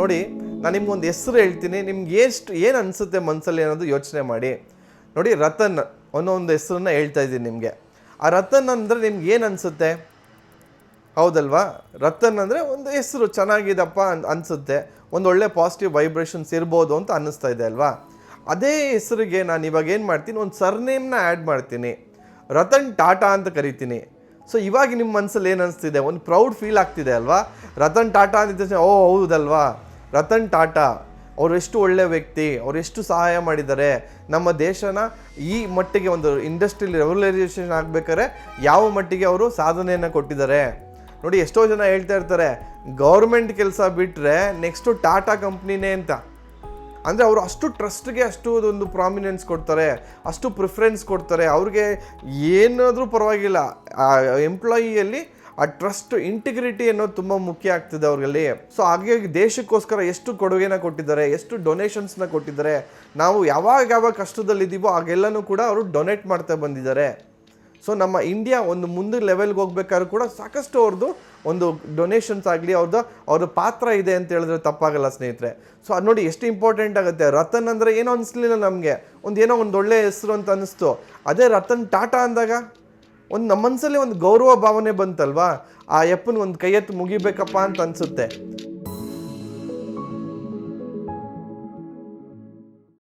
ನೋಡಿ, ನಾನು ನಿಮ್ಗೊಂದು ಹೆಸರು ಹೇಳ್ತೀನಿ, ನಿಮ್ಗೆ ಎಷ್ಟು ಏನು ಅನಿಸುತ್ತೆ ಮನಸ್ಸಲ್ಲಿ ಅನ್ನೋದು ಯೋಚನೆ ಮಾಡಿ. ನೋಡಿ, ರತನ್ ಅನ್ನೋ ಒಂದು ಹೆಸರನ್ನ ಹೇಳ್ತಾ ಇದ್ದೀನಿ ನಿಮಗೆ. ಆ ರತನ್ ಅಂದರೆ ನಿಮ್ಗೆ ಏನು ಅನಿಸುತ್ತೆ? ಹೌದಲ್ವಾ? ರತನ್ ಅಂದರೆ ಒಂದು ಹೆಸರು ಚೆನ್ನಾಗಿದಪ್ಪ ಅನ್ ಅನಿಸುತ್ತೆ, ಒಂದು ಒಳ್ಳೆ ಪಾಸಿಟಿವ್ ವೈಬ್ರೇಷನ್ಸ್ ಇರ್ಬೋದು ಅಂತ ಅನ್ನಿಸ್ತಾ ಇದೆ ಅಲ್ವಾ? ಅದೇ ಹೆಸರಿಗೆ ನಾನು ಇವಾಗ ಏನು ಮಾಡ್ತೀನಿ, ಒಂದು ಸರ್ನೇಮ್ನ ಆ್ಯಡ್ ಮಾಡ್ತೀನಿ. ರತನ್ ಟಾಟಾ ಅಂತ ಕರಿತೀನಿ. ಸೊ ಇವಾಗ ನಿಮ್ಮ ಮನಸ್ಸಲ್ಲಿ ಏನು ಅನಿಸ್ತಿದೆ? ಒಂದು ಪ್ರೌಡ್ ಫೀಲ್ ಆಗ್ತಿದೆ ಅಲ್ವಾ? ರತನ್ ಟಾಟಾ ಅಂತ ಓ, ಹೌದಲ್ವಾ? ರತನ್ ಟಾಟಾ, ಅವರು ಎಷ್ಟು ಒಳ್ಳೆ ವ್ಯಕ್ತಿ, ಅವ್ರು ಎಷ್ಟು ಸಹಾಯ ಮಾಡಿದ್ದಾರೆ, ನಮ್ಮ ದೇಶನ ಈ ಮಟ್ಟಿಗೆ ಒಂದು ಇಂಡಸ್ಟ್ರಿಯಲ್ ರೆವಲ್ಯೂಷನ್ ಆಗಬೇಕಾದ್ರೆ ಯಾವ ಮಟ್ಟಿಗೆ ಅವರು ಸಾಧನೆಯನ್ನು ಕೊಟ್ಟಿದ್ದಾರೆ. ನೋಡಿ, ಎಷ್ಟೋ ಜನ ಹೇಳ್ತಾ ಇರ್ತಾರೆ ಗೌರ್ಮೆಂಟ್ ಕೆಲಸ ಬಿಟ್ಟರೆ ನೆಕ್ಸ್ಟು ಟಾಟಾ ಕಂಪ್ನಿನೇ ಅಂತ. ಅಂದರೆ ಅವರು ಅಷ್ಟು ಟ್ರಸ್ಟ್ಗೆ ಅಷ್ಟು ಒಂದು ಪ್ರಾಮಿನೆನ್ಸ್ ಕೊಡ್ತಾರೆ, ಅಷ್ಟು ಪ್ರಿಫರೆನ್ಸ್ ಕೊಡ್ತಾರೆ, ಅವ್ರಿಗೆ ಏನಾದರೂ ಪರವಾಗಿಲ್ಲ. ಆ ಎಂಪ್ಲಾಯಿಯಲ್ಲಿ ಆ ಟ್ರಸ್ಟ್ ಇಂಟಿಗ್ರಿಟಿ ಅನ್ನೋದು ತುಂಬ ಮುಖ್ಯ ಆಗ್ತಿದೆ ಅವ್ರಲ್ಲಿ. ಸೊ ಹಾಗಾಗಿ ದೇಶಕ್ಕೋಸ್ಕರ ಎಷ್ಟು ಕೊಡುಗೆನ ಕೊಟ್ಟಿದ್ದಾರೆ, ಎಷ್ಟು ಡೊನೇಷನ್ಸ್ನ ಕೊಟ್ಟಿದ್ದಾರೆ, ನಾವು ಯಾವಾಗ ಯಾವಾಗ ಕಷ್ಟದಲ್ಲಿದ್ದೀವೋ ಆಗೆಲ್ಲನೂ ಕೂಡ ಅವರು ಡೊನೇಟ್ ಮಾಡ್ತಾ ಬಂದಿದ್ದಾರೆ. ಸೊ ನಮ್ಮ ಇಂಡಿಯಾ ಒಂದು ಮುಂದೆ ಲೆವೆಲ್ಗೆ ಹೋಗ್ಬೇಕಾದ್ರೂ ಕೂಡ ಸಾಕಷ್ಟು ಅವ್ರದ್ದು ಒಂದು ಡೊನೇಷನ್ಸ್ ಆಗಲಿ ಅವ್ರದ್ದು ಅವ್ರ ಪಾತ್ರ ಇದೆ ಅಂತ ಹೇಳಿದ್ರೆ ತಪ್ಪಾಗಲ್ಲ ಸ್ನೇಹಿತರೆ. ಸೊ ಅದು ನೋಡಿ ಎಷ್ಟು ಇಂಪಾರ್ಟೆಂಟ್ ಆಗುತ್ತೆ. ರತನ್ ಅಂದರೆ ಏನೋ ಅನಿಸ್ಲಿಲ್ಲ ನಮಗೆ. ಒಂದು ಏನೋ ಒಂದು ಒಳ್ಳೆಯ ಹೆಸರು ಅಂತ ಅನ್ನಿಸ್ತು ಅದೇ ರತನ್ ಟಾಟಾ ಅಂದಾಗ? ಒಂದು ನಮ್ಮ ಮನಸ್ಸಲ್ಲಿ ಒಂದು ಗೌರವ ಭಾವನೆ ಬಂತಲ್ವಾ? ಆ ಯಪ್ಪನ ಒಂದು ಕೈ ಎತ್ತು ಮುಗಿಬೇಕಪ್ಪ ಅಂತ ಅನಿಸುತ್ತೆ.